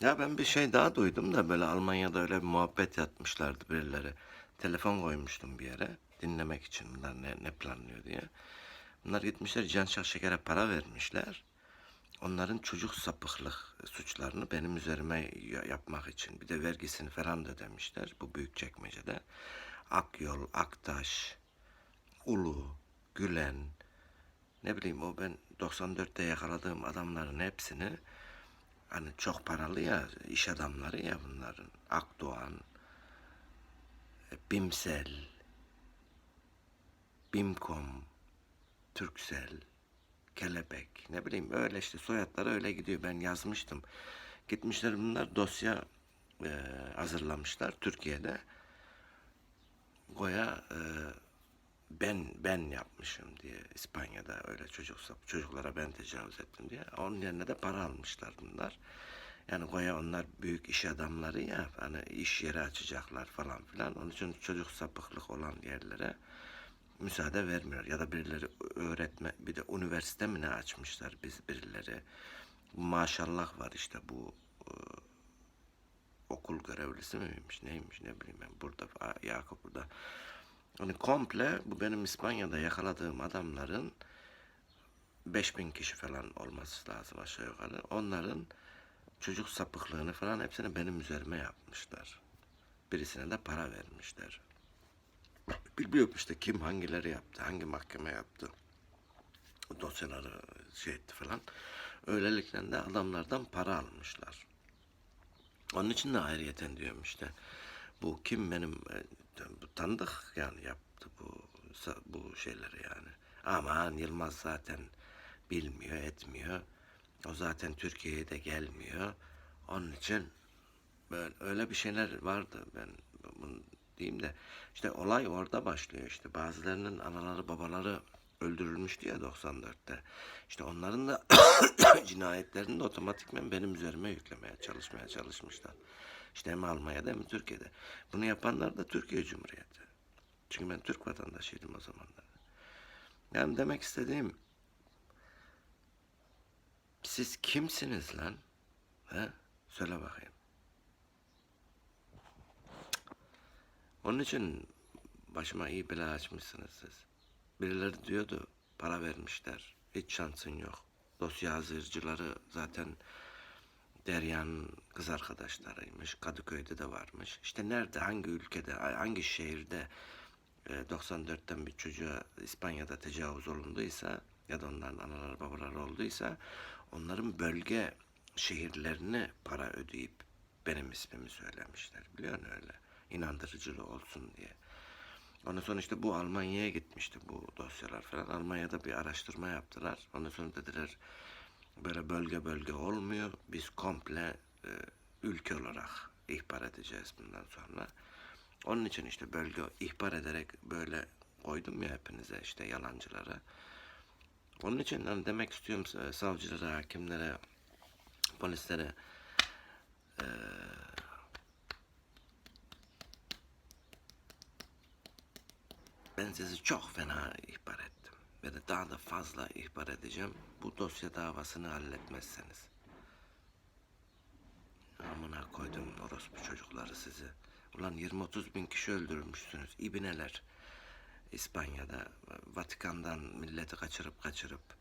Ya ben bir şey daha duydum da böyle Almanya'da öyle bir muhabbet yapmışlardı birileri. Telefon koymuştum bir yere dinlemek için bunlar ne, ne planlıyor diye. Bunlar gitmişler Can Şahşeker'e para vermişler. Onların çocuk sapıklık suçlarını benim üzerime ya- yapmak için bir de vergisini falan da ödemişler bu büyük çekmecede. Akyol, Aktaş, Ulu, Gülen, ne bileyim o ben 94'te yakaladığım adamların hepsini hani çok paralı ya iş adamları ya bunların. Akdoğan, e, Bimsel, Bimkom, Türksel, Kelebek ne bileyim öyle işte soyadları öyle gidiyor. Ben yazmıştım. Gitmişler bunlar dosya e, hazırlamışlar Türkiye'de. Goya e, ben ben yapmışım diye İspanya'da öyle çocuk çocuklara ben tecavüz ettim diye. Onun yerine de para almışlar bunlar. Yani goya onlar büyük iş adamları ya hani iş yeri açacaklar falan filan. Onun için çocuk sapıklık olan yerlere müsaade vermiyor. Ya da birileri öğretme bir de üniversite mi ne açmışlar biz birileri. Maşallah var işte bu e, okul görevlisi miymiş neymiş ne bileyim ben burada Yakup burada. Hani komple bu benim İspanya'da yakaladığım adamların 5000 kişi falan olması lazım aşağı yukarı. Onların çocuk sapıklığını falan hepsini benim üzerime yapmışlar. Birisine de para vermişler. Bilmiyorum işte kim hangileri yaptı, hangi mahkeme yaptı. Dosyaları şey etti falan. Öylelikle de adamlardan para almışlar. Onun için de ayrıyeten diyorum işte. Bu kim benim e, bu tanıdık yani yaptı bu bu şeyleri yani. Aman Yılmaz zaten bilmiyor, etmiyor. O zaten Türkiye'ye de gelmiyor. Onun için böyle öyle bir şeyler vardı ben bunu diyeyim de işte olay orada başlıyor işte bazılarının anaları babaları öldürülmüştü ya 94'te. İşte onların da cinayetlerini de otomatikmen benim üzerime yüklemeye çalışmaya çalışmışlar. İşte hem Almanya'da hem Türkiye'de. Bunu yapanlar da Türkiye Cumhuriyeti. Çünkü ben Türk vatandaşıydım o zamanlar. Yani demek istediğim siz kimsiniz lan? He? Söyle bakayım. Onun için başıma iyi bela açmışsınız siz. Birileri diyordu para vermişler. Hiç şansın yok. Dosya hazırcıları zaten Derya'nın kız arkadaşlarıymış. Kadıköy'de de varmış. İşte nerede, hangi ülkede, hangi şehirde 94'ten bir çocuğa İspanya'da tecavüz olunduysa ya da onların anaları babaları olduysa onların bölge şehirlerini para ödeyip benim ismimi söylemişler. Biliyor musun öyle? İnandırıcılığı olsun diye. Ondan sonra işte bu Almanya'ya gitmişti bu dosyalar falan. Almanya'da bir araştırma yaptılar. Ondan sonra dediler böyle bölge bölge olmuyor. Biz komple e, ülke olarak ihbar edeceğiz bundan sonra. Onun için işte bölge ihbar ederek böyle koydum ya hepinize işte yalancılara. Onun için hani demek istiyorum savcılara, hakimlere, polislere e, ben sizi çok fena de daha da fazla ihbar edeceğim. Bu dosya davasını halletmezseniz. Amına koydum orospu çocukları sizi. Ulan 20-30 bin kişi öldürmüşsünüz. İbineler. İspanya'da Vatikan'dan milleti kaçırıp kaçırıp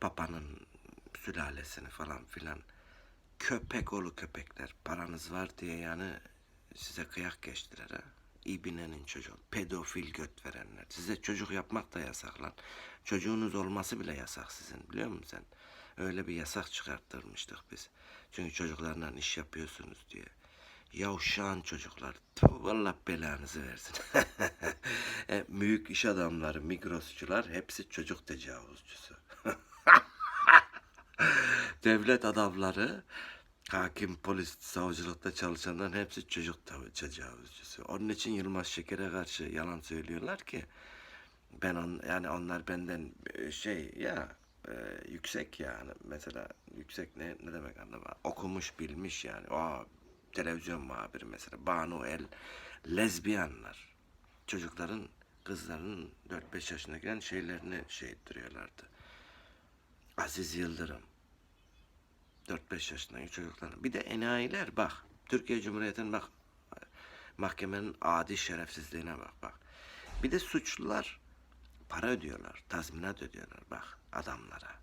Papa'nın sülalesini falan filan köpek oğlu köpekler paranız var diye yani size kıyak geçtiler ha. İbinenin çocuğu, pedofil göt verenler. Size çocuk yapmak da yasak lan. Çocuğunuz olması bile yasak sizin biliyor musun sen? Öyle bir yasak çıkarttırmıştık biz. Çünkü çocuklarla iş yapıyorsunuz diye. Yavşağın çocuklar. Tuh, belanızı versin. e, büyük iş adamları, migrosçular hepsi çocuk tecavüzcüsü. Devlet adamları, hakim, polis, savcılıkta çalışanların hepsi çocuk tav- tecavüzcüsü. Onun için Yılmaz Şeker'e karşı yalan söylüyorlar ki ben on, yani onlar benden e, şey ya e, yüksek yani mesela yüksek ne ne demek anlama okumuş bilmiş yani o televizyon muhabiri mesela Banu El lezbiyanlar çocukların kızların 4-5 yaşındayken şeylerini şey ettiriyorlardı. Aziz Yıldırım 4-5 yaşındaki çocukların. Bir de enayiler bak. Türkiye Cumhuriyeti'nin bak mahkemenin adi şerefsizliğine bak bak. Bir de suçlular para ödüyorlar, tazminat ödüyorlar bak adamlara.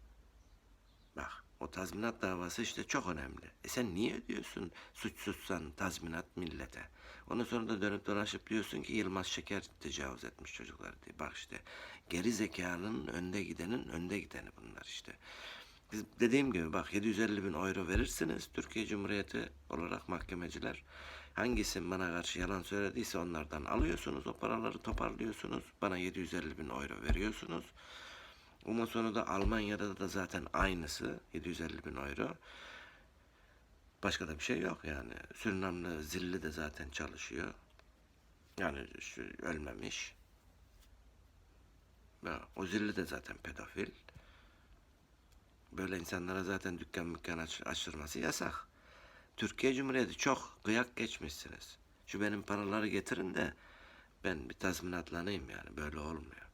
Bak o tazminat davası işte çok önemli. E sen niye ödüyorsun suçsuzsan tazminat millete? Ondan sonra da dönüp dolaşıp diyorsun ki Yılmaz Şeker tecavüz etmiş çocukları diye. Bak işte geri zekanın önde gidenin önde gideni bunlar işte. Dediğim gibi bak 750 bin euro verirsiniz Türkiye Cumhuriyeti olarak mahkemeciler. Hangisi bana karşı yalan söylediyse onlardan alıyorsunuz o paraları toparlıyorsunuz. Bana 750 bin euro veriyorsunuz. Ondan sonra da Almanya'da da zaten aynısı 750 bin euro. Başka da bir şey yok yani. Surinamlı zilli de zaten çalışıyor. Yani ölmemiş. O zilli de zaten pedofil. Böyle insanlara zaten dükkan mükkan aç, açtırması yasak. Türkiye Cumhuriyeti çok kıyak geçmişsiniz. Şu benim paraları getirin de ben bir tazminatlanayım yani böyle olmuyor.